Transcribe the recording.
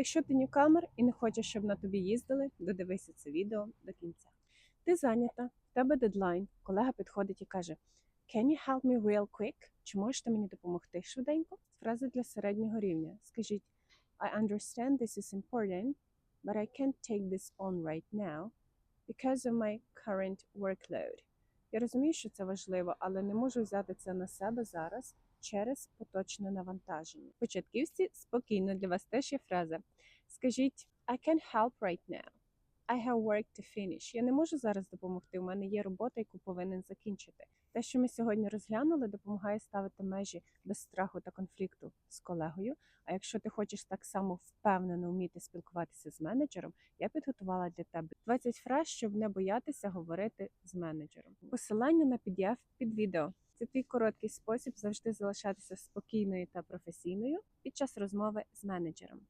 Якщо ти ньюкамер і не хочеш, щоб на тобі їздили, додивися це відео до кінця. Ти зайнята, в тебе дедлайн, колега підходить і каже: Can you help me real quick? Чи можеш ти мені допомогти швиденько? Фраза для середнього рівня. Скажіть I understand this is important, but I can't take this on right now because of my current workload. Я розумію, що це важливо, але не можу взяти це на себе зараз через поточне навантаження. Початківці спокійно для вас теж є фраза. Скажіть I can help right now. I have work to finish. Я не можу зараз допомогти. У мене є робота, яку повинен закінчити. Те, що ми сьогодні розглянули, допомагає ставити межі без страху та конфлікту з колегою. А якщо ти хочеш так само впевнено вміти спілкуватися з менеджером, я підготувала для тебе 20 фраз, щоб не боятися говорити з менеджером. Посилання на PDF під відео. Це твій короткий спосіб завжди залишатися спокійною та професійною під час розмови з менеджером.